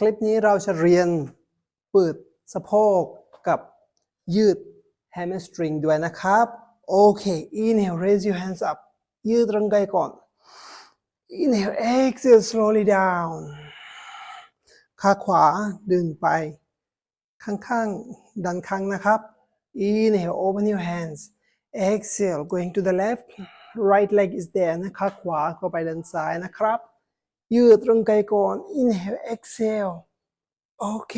คลิปนี้เราจะเรียนปิดสะโพกกับยืด hamstring ด้วยนะครับ โอเค inhale raise your hands up ยืดร่างกายก่อน inhale exhale slowly down ขาขวาดึงไป ข้างๆ ดันข้างนะครับ inhale open your hands exhale going to the left right leg is there นะขาขวาก็ไปด้านซ้ายนะครับ ยืดร่างกายก่อน inhale exhale โอเค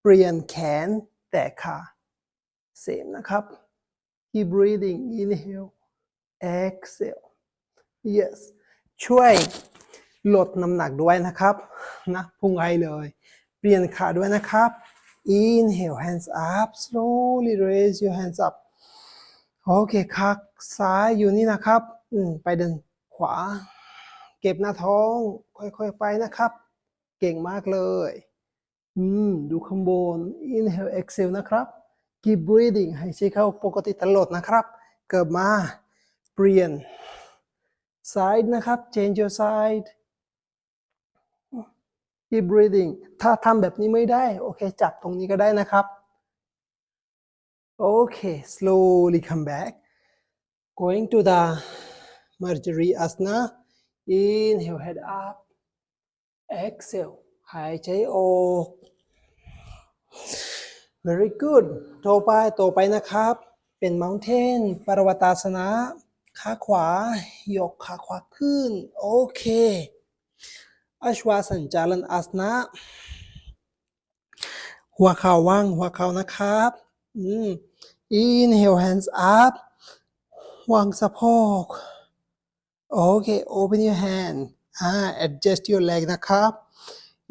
เปลี่ยนแขนแต่ขา same นะครับ keep breathing inhale exhale yes ช่วยลดน้ำหนักด้วยนะครับ นะพุงไอเลย เปลี่ยนขาด้วยนะครับ inhale hands up slowly raise your hands up โอเคขาซ้ายอยู่นี่นะครับ อืม ไปเดินขวา เก็บหน้าท้อง ค่อยๆไปนะครับ เก่งมากเลย อืม ดูข้างบน inhale exhale นะครับ keep breathing ให้ใช้เข้าปกติตลอดนะครับ เกิดมา เปลี่ยน side นะครับ change your side keep breathing ถ้าทำแบบนี้ไม่ได้ โอเค จับตรงนี้ก็ได้นะครับ โอเค slowly come back going to the Marjorie Asana inhale head up exhale หายใจออก very good ต่อไปต่อไปนะครับ เป็น mountain ปรวตาสนะ ขาขวา ยกขาขวาขึ้น โอเคอชวาสัญจารันอาสนะ หัวเข่าว่าง หัวเข่านะครับอืม inhale hands up วางสะโพก โอเค open your hand อ่า adjust your leg นะครับ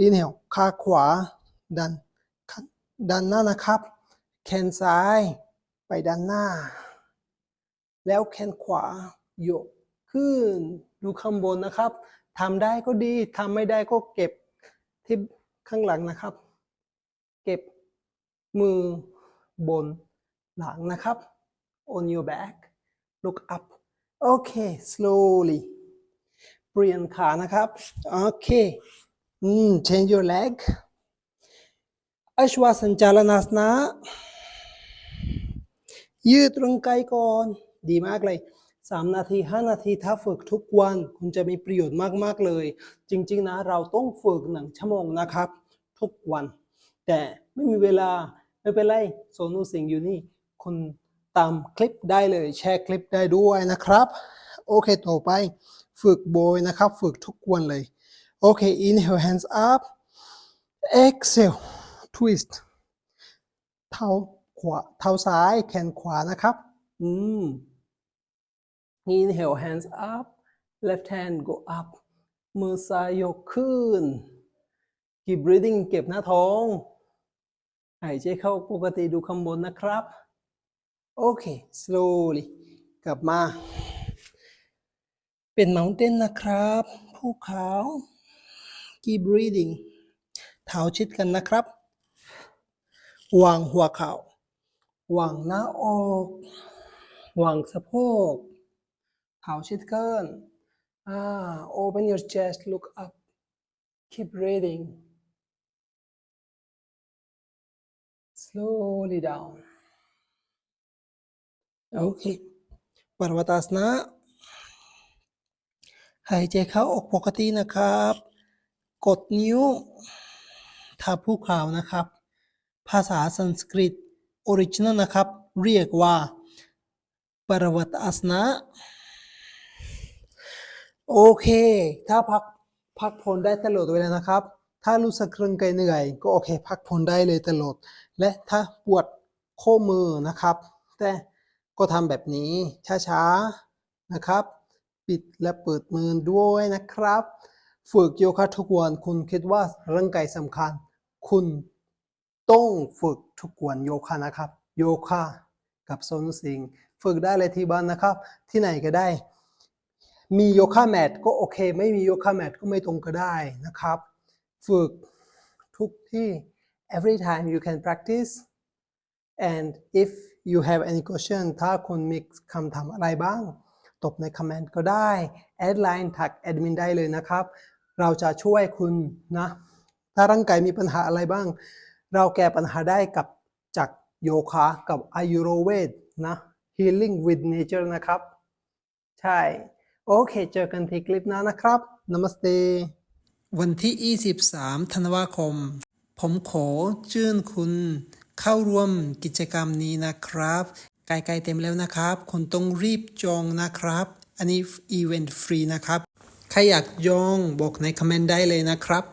inhale ขาขวา ดัน ดันหน้านะครับ แขนซ้าย ไปด้านหน้า แล้วแขนขวายก ขึ้น ดูข้างบนนะครับ ทำได้ก็ดี ทำไม่ได้ก็เก็บ ที่ข้างหลังนะครับ เก็บ มือบน หลังนะครับ on your back look up โอเค slowly เปลี่ยนขานะครับ โอเคอืม change your leg อชวาสัญจารนาสนะ ยืดร่างกายก่อน ดีมากเลย3นาที5นาทีถ้าฝึกทุกวันคุณจะมีประโยชน์มากๆเลย จริง ๆ นะ เราต้องฝึกหนึ่งชั่วโมงนะครับ ทุกวัน แต่ไม่มีเวลาไม่เป็นไรโซนูสิงอยู่นี่คุณ ตามคลิปได้เลยแชร์คลิปได้ด้วยนะครับ โอเคต่อไปฝึกโบยนะครับ ฝึกทุกวันเลย โอเค inhale hands up exhale twist เท้าขวาเท้าซ้ายแขนขวานะครับอืม inhale hands up left hand go up มือซ้ายยกขึ้น keep breathing เก็บหน้าท้อง หายใจเข้าปกติดูข้างบนนะครับ โอเค slowly กลับมา เป็น mountain นะครับภูเขา keep breathing เท้าชิดกันนะครับ วางหัวเข่าวางหน้าอกวางสะโพกเท้าชิดกันอ่า open your chest look up keep breathing slowly down โอเคปรวตาสนะหายใจเข้าออกปกตินะครับ กดนิ้วทับภูเขานะครับ ภาษาสันสกฤตออริจิน l นะครับ เรียกว่าปรวัตอาสนะ โอเค ถ้าพักพักผ่อนได้ตลอดเวลานะครับ ถ้ารู้สึกร่างกายเหนื่อย ก็โอเค พักผ่อนได้เลยตลอด และถ้าปวดข้อมือนะครับ แต่ ก็ทำแบบนี้ช้าๆนะครับ ปิดและเปิดมือด้วยนะครับ ฝึกโยคะทุกวันคุณคิดว่าร่างกายสำคัญ คุณต้องฝึกทุกวันโยคะนะครับ โยคะกับโซนสิงฝึกได้เลยที่บ้านนะครับ ที่ไหนก็ได้ มีโยคะแมทก็โอเค ไม่มีโยคะแมทก็ไม่ตรงก็ได้นะครับ ฝึกทุกที่ every time you can practice and if you have any question ถ้าคุณมีคำถามอะไรบ้าง ตบในคอมเมนต์ก็ได้แอดไลน์ทักแอดมินได้เลยนะครับ เราจะช่วยคุณนะ ถ้าร่างกายมีปัญหาอะไรบ้าง เราแก้ปัญหาได้กับจากโยคะกับอายุรเวทนะ healing with nature นะครับ ใช่ โอเค เจอกันที่คลิปหน้านะครับ Namaste วันที่ 23 ธันวาคม ผมขอเชิญคุณ เข้าร่วมกิจกรรมนี้นะครับใกล้ๆเต็มแล้วนะครับ คนต้องรีบจองนะครับ อันนี้อีเวนต์ฟรีนะครับ ใครอยากจองบอกในคอมเมนต์ได้เลยนะครับ